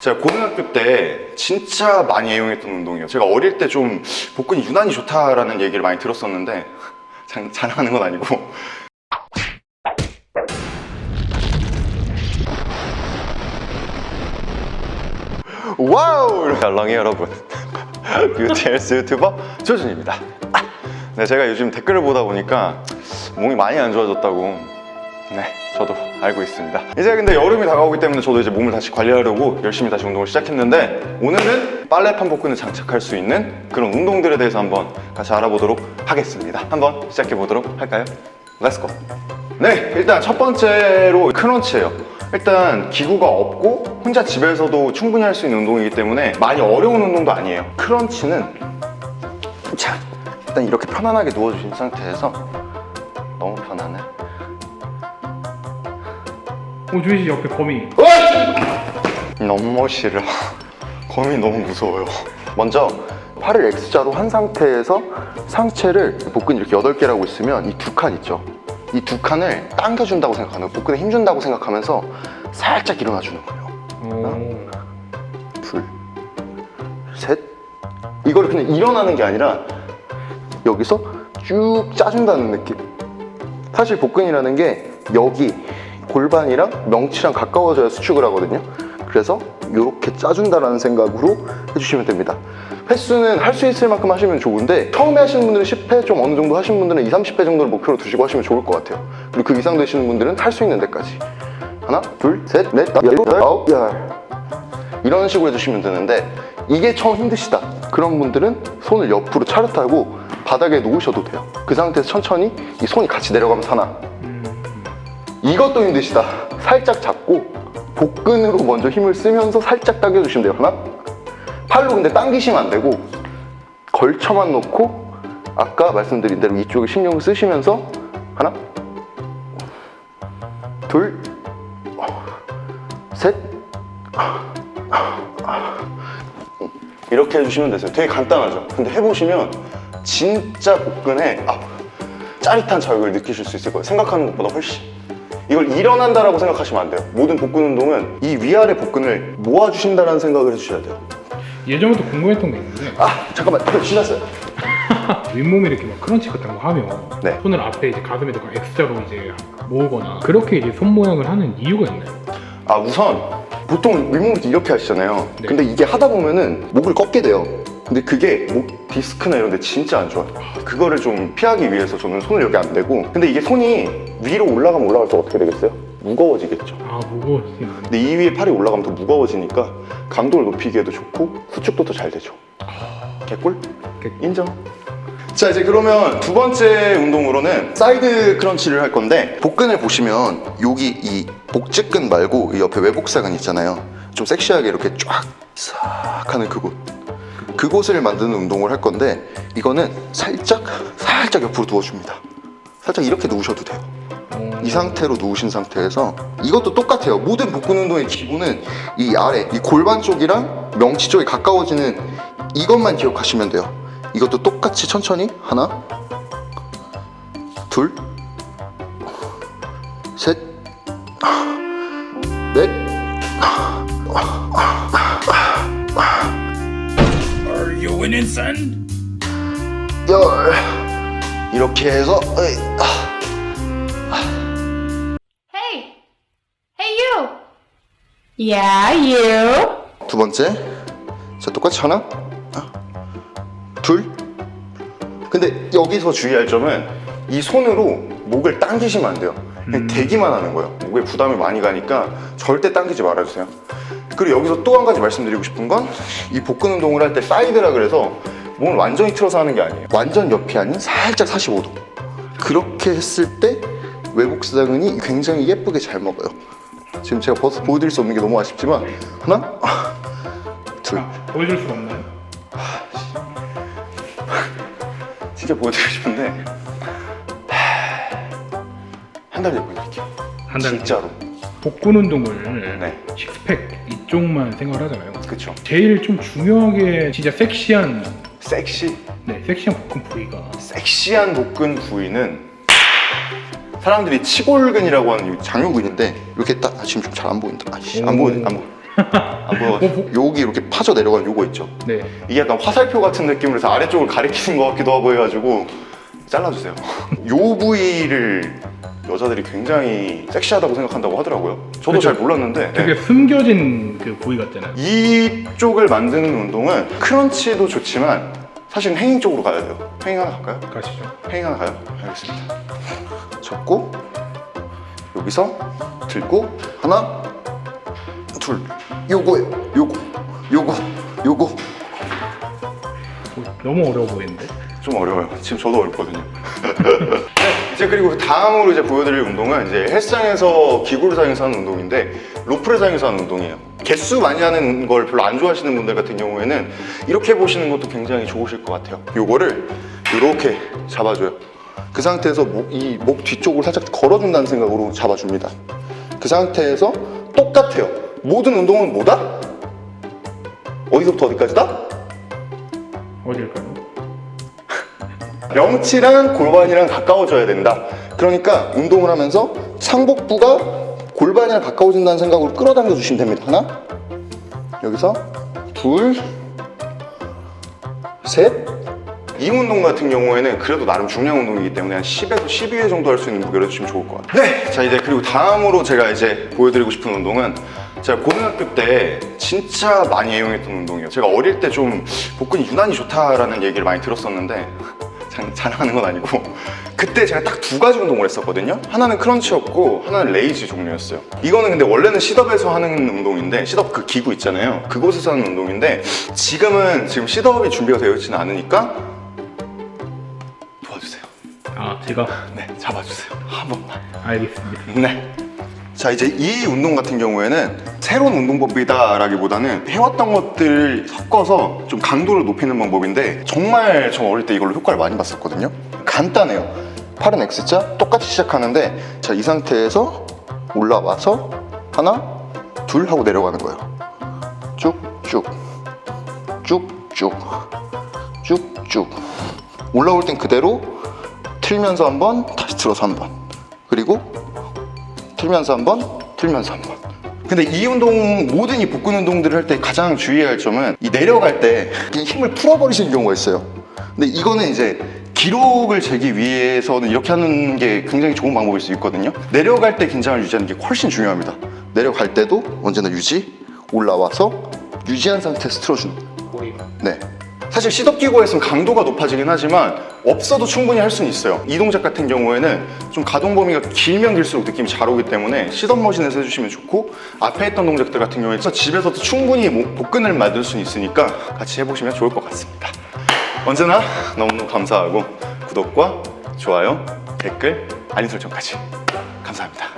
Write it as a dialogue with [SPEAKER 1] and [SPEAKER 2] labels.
[SPEAKER 1] 제가 고등학교 때 진짜 많이 애용했던 운동이에요. 제가 어릴 때 좀 복근이 유난히 좋다라는 얘기를 많이 들었었는데 장, 자랑하는 건 아니고 와우! 랑이 여러분 뷰티 헬스 유튜버 조준입니다. 네, 제가 요즘 댓글을 보다 보니까 몸이 많이 안 좋아졌다고 네, 저도 알고 있습니다. 이제 근데 여름이 다가오기 때문에 저도 이제 몸을 다시 관리하려고 열심히 다시 운동을 시작했는데 오늘은 빨래판 복근을 장착할 수 있는 그런 운동들에 대해서 한번 같이 알아보도록 하겠습니다. 한번 시작해 보도록 할까요? 렛츠고! 네, 일단 첫 번째로 크런치예요. 일단 기구가 없고 혼자 집에서도 충분히 할 수 있는 운동이기 때문에 많이 어려운 운동도 아니에요. 크런치는 자, 일단 이렇게 편안하게 누워주신 상태에서 너무 편하네.
[SPEAKER 2] 오 주희 씨 옆에 거미.
[SPEAKER 1] 너무 싫어. 거미 너무 무서워요. 먼저 팔을 X자로 한 상태에서 상체를 복근 이렇게 8개라고 있으면 이 두 칸 있죠. 이 두 칸을 당겨준다고 거예요. 복근에 힘준다고 생각하면서 살짝 일어나주는 거예요.
[SPEAKER 2] 오.
[SPEAKER 1] 둘, 셋. 이거를 그냥 일어나는 게 아니라 여기서 쭉 짜준다는 느낌. 사실 복근이라는 게 여기 골반이랑 명치랑 가까워져야 수축을 하거든요. 그래서 이렇게 짜준다라는 생각으로 해주시면 됩니다. 횟수는 할 수 있을 만큼 하시면 좋은데 처음에 하시는 분들은 10회, 좀 어느 정도 하시는 분들은 2, 30회 정도를 목표로 두시고 하시면 좋을 것 같아요. 그리고 그 이상 되시는 분들은 할 수 있는 데까지. 하나, 둘, 셋, 넷, 다섯, 여섯, 아홉, 열. 이런 식으로 해주시면 되는데 이게 처음 힘드시다 그런 분들은 손을 옆으로 차렷하고 바닥에 놓으셔도 돼요 그 상태에서 천천히 이 손이 같이 내려가면서 하나 이것도 힘드시다 살짝 잡고 복근으로 먼저 힘을 쓰면서 살짝 당겨주시면 돼요 하나 팔로 근데 당기시면 안 되고 걸쳐만 놓고 아까 말씀드린 대로 이쪽에 신경을 쓰시면서 하나 둘 셋 이렇게 해주시면 되세요. 되게 간단하죠. 근데 해보시면 진짜 복근에 아, 짜릿한 자극을 느끼실 수 있을 거예요. 생각하는 것보다 훨씬. 이걸 일어난다라고 생각하시면 안 돼요. 모든 복근 운동은 이 위아래 복근을 모아주신다는 생각을 해주셔야 돼요.
[SPEAKER 2] 예전부터 궁금했던 게 있는데
[SPEAKER 1] 아 잠깐만 이거 지났어요.
[SPEAKER 2] 윗몸에 이렇게 막 크런치 같은 거 하면
[SPEAKER 1] 네.
[SPEAKER 2] 손을 앞에 이제 가슴에다가 X자로 이제 모으거나 그렇게 이제 손 모양을 하는 이유가 있나요?
[SPEAKER 1] 아 우선 보통 윗몸을 이렇게 하시잖아요.
[SPEAKER 2] 네.
[SPEAKER 1] 근데 이게 하다 보면은 목을 꺾게 돼요. 근데 그게 목 디스크나 이런 데 진짜 안 좋아요. 그거를 좀 피하기 위해서 저는 손을 여기 안 대고 근데 이게 손이 위로 올라가면 올라갈수록 어떻게 되겠어요? 무거워지겠죠.
[SPEAKER 2] 아 무거워지진 않네.
[SPEAKER 1] 근데 이 위에 팔이 올라가면 더 무거워지니까 강도를 높이기에도 좋고 수축도 더 잘 되죠. 개꿀?
[SPEAKER 2] 개꿀.
[SPEAKER 1] 인정. 자 이제 그러면 두 번째 운동으로는 사이드 크런치를 할 건데 복근을 보시면 여기 이 복직근 말고 이 옆에 외복사근 있잖아요. 좀 섹시하게 이렇게 쫙 싹 하는 그곳. 그곳을 만드는 운동을 할 건데 이거는 살짝 살짝 옆으로 누워줍니다. 살짝 이렇게 누우셔도 돼요.
[SPEAKER 2] 어,
[SPEAKER 1] 이 상태로 누우신 상태에서 이것도 똑같아요. 모든 복근 운동의 기본은 이 아래, 이 골반 쪽이랑 명치 쪽이 가까워지는 이것만 기억하시면 돼요. 이것도 똑같이 천천히 하나, 둘, 셋,
[SPEAKER 3] Son?
[SPEAKER 1] 열. 이렇게 해서 으이, 아,
[SPEAKER 4] Hey! Hey, you! Yeah, you!
[SPEAKER 1] 두 번째. 자 똑같이 하나? 아, 둘. 근데 여기서 주의할 점은 이 손으로 목을 당기시면 안 돼요. 그냥 대기만 하는 거예요. 목에 부담이 많이 가니까 절대 당기지 말아주세요 그리고 여기서 또 한 가지 말씀드리고 싶은 건 이 복근 운동을 할 때 사이드라 그래서 몸을 완전히 틀어서 하는 게 아니에요. 완전 옆이 아닌 살짝 45도. 그렇게 했을 때 외복사근이 굉장히 예쁘게 잘 먹어요. 지금 제가 벌써 보여드릴 수 없는 게 너무 아쉽지만 하나 둘.
[SPEAKER 2] 아, 보여줄 수가 없나요?
[SPEAKER 1] 진짜 보여드리고 싶은데 한달 보여드릴게요.
[SPEAKER 2] 한 달.
[SPEAKER 1] 진짜로
[SPEAKER 2] 복근 운동을
[SPEAKER 1] 네.
[SPEAKER 2] 식스팩 이쪽만 생각하잖아요.
[SPEAKER 1] 그쵸
[SPEAKER 2] 제일 좀 중요하게 진짜 섹시한
[SPEAKER 1] 섹시
[SPEAKER 2] 네 섹시한 복근 부위가
[SPEAKER 1] 섹시한 복근 부위는 사람들이 치골근이라고 하는 이 장요근인데 이렇게 딱 아, 지금 좀 잘 안 보인다 아이씨 안
[SPEAKER 2] 오.
[SPEAKER 1] 보이 안 보여 안 보여. 여기 이렇게 파져 내려가는 요거 있죠.
[SPEAKER 2] 네.
[SPEAKER 1] 이게 약간 화살표 같은 느낌으로 해서 아래쪽을 가리키는 것 같기도 하고 해가지고 잘라주세요. 요 부위를 여자들이 굉장히 섹시하다고 생각한다고 하더라고요. 저도
[SPEAKER 2] 그죠.
[SPEAKER 1] 잘 몰랐는데
[SPEAKER 2] 되게
[SPEAKER 1] 네.
[SPEAKER 2] 숨겨진 그 부위 같잖아요.
[SPEAKER 1] 이쪽을 만드는 운동은 크런치도 좋지만 사실은 행잉 쪽으로 가야 돼요. 행잉 하나 갈까요?
[SPEAKER 2] 가시죠.
[SPEAKER 1] 행잉 하나 가요? 알겠습니다. 접고 여기서 들고 하나 둘 요거예요. 요거 요거 요거
[SPEAKER 2] 오, 너무 어려워 보이는데.
[SPEAKER 1] 좀 어려워요. 지금 저도 어렵거든요. 네, 이제 그리고 다음으로 이제 보여드릴 운동은 이제 헬스장에서 기구를 사용해서 하는 운동인데 로프를 사용해서 하는 운동이에요. 개수 많이 하는 걸 별로 안 좋아하시는 분들 같은 경우에는 이렇게 보시는 것도 굉장히 좋으실 것 같아요. 요거를 이렇게 잡아줘요. 그 상태에서 이 목 뒤쪽을 살짝 걸어준다는 생각으로 잡아줍니다. 그 상태에서 똑같아요. 모든 운동은 뭐다? 어디서부터 어디까지다?
[SPEAKER 2] 어딜까요?
[SPEAKER 1] 명치랑 골반이랑 가까워져야 된다. 그러니까 운동을 하면서 상복부가 골반이랑 가까워진다는 생각으로 끌어당겨 주시면 됩니다. 하나, 여기서 둘, 셋. 이 운동 같은 경우에는 그래도 나름 중량 운동이기 때문에 한 10에서 12회 정도 할 수 있는 무게로 해주시면 좋을 것 같아요. 네! 자, 이제 그리고 다음으로 제가 이제 보여드리고 싶은 운동은 제가 고등학교 때 진짜 많이 애용했던 운동이에요. 제가 어릴 때 좀 복근이 유난히 좋다라는 얘기를 많이 들었었는데 자- 자랑하는 건 아니고 그때 제가 딱 두 가지 운동을 했었거든요. 하나는 크런치였고 하나는 레이즈 종류였어요. 이거는 근데 원래는 시덥에서 하는 운동인데 시덥 그 기구 있잖아요. 그곳에서 하는 운동인데 지금은 지금 시덥이 준비가 되어 있지는 않으니까 도와주세요.
[SPEAKER 2] 아, 제가?
[SPEAKER 1] 네 잡아주세요. 한 번만.
[SPEAKER 2] 알겠습니다.
[SPEAKER 1] 네. 자 이제 이 운동 같은 경우에는 새로운 운동법이다라기보다는 해왔던 것들을 섞어서 좀 강도를 높이는 방법인데 정말 저 어릴 때 이걸로 효과를 많이 봤었거든요. 간단해요. 팔은 X자 똑같이 시작하는데 자 이 상태에서 올라와서 하나 둘 하고 내려가는 거예요. 쭉쭉 쭉쭉 쭉쭉 올라올 땐 그대로 틀면서 한번 다시 들어서 한번 그리고 틀면서 한 번, 틀면서 한 번. 근데 이 운동 모든 이 복근 운동들을 할 때 가장 주의해야 할 점은 이 내려갈 때 그냥 힘을 풀어버리시는 경우가 있어요. 근데 이거는 이제 기록을 재기 위해서는 이렇게 하는 게 굉장히 좋은 방법일 수 있거든요. 내려갈 때 긴장을 유지하는 게 훨씬 중요합니다. 내려갈 때도 언제나 유지, 올라와서 유지한 상태에서 틀어주는. 네. 사실 시덥기구가 있으면 강도가 높아지긴 하지만 없어도 충분히 할 수는 있어요. 이 동작 같은 경우에는 좀 가동 범위가 길면 길수록 느낌이 잘 오기 때문에 시덥 머신에서 해주시면 좋고 앞에 했던 동작들 같은 경우에 집에서도 충분히 목- 복근을 만들 수는 있으니까 같이 해보시면 좋을 것 같습니다. 언제나 너무너무 감사하고 구독과 좋아요, 댓글, 알림 설정까지 감사합니다.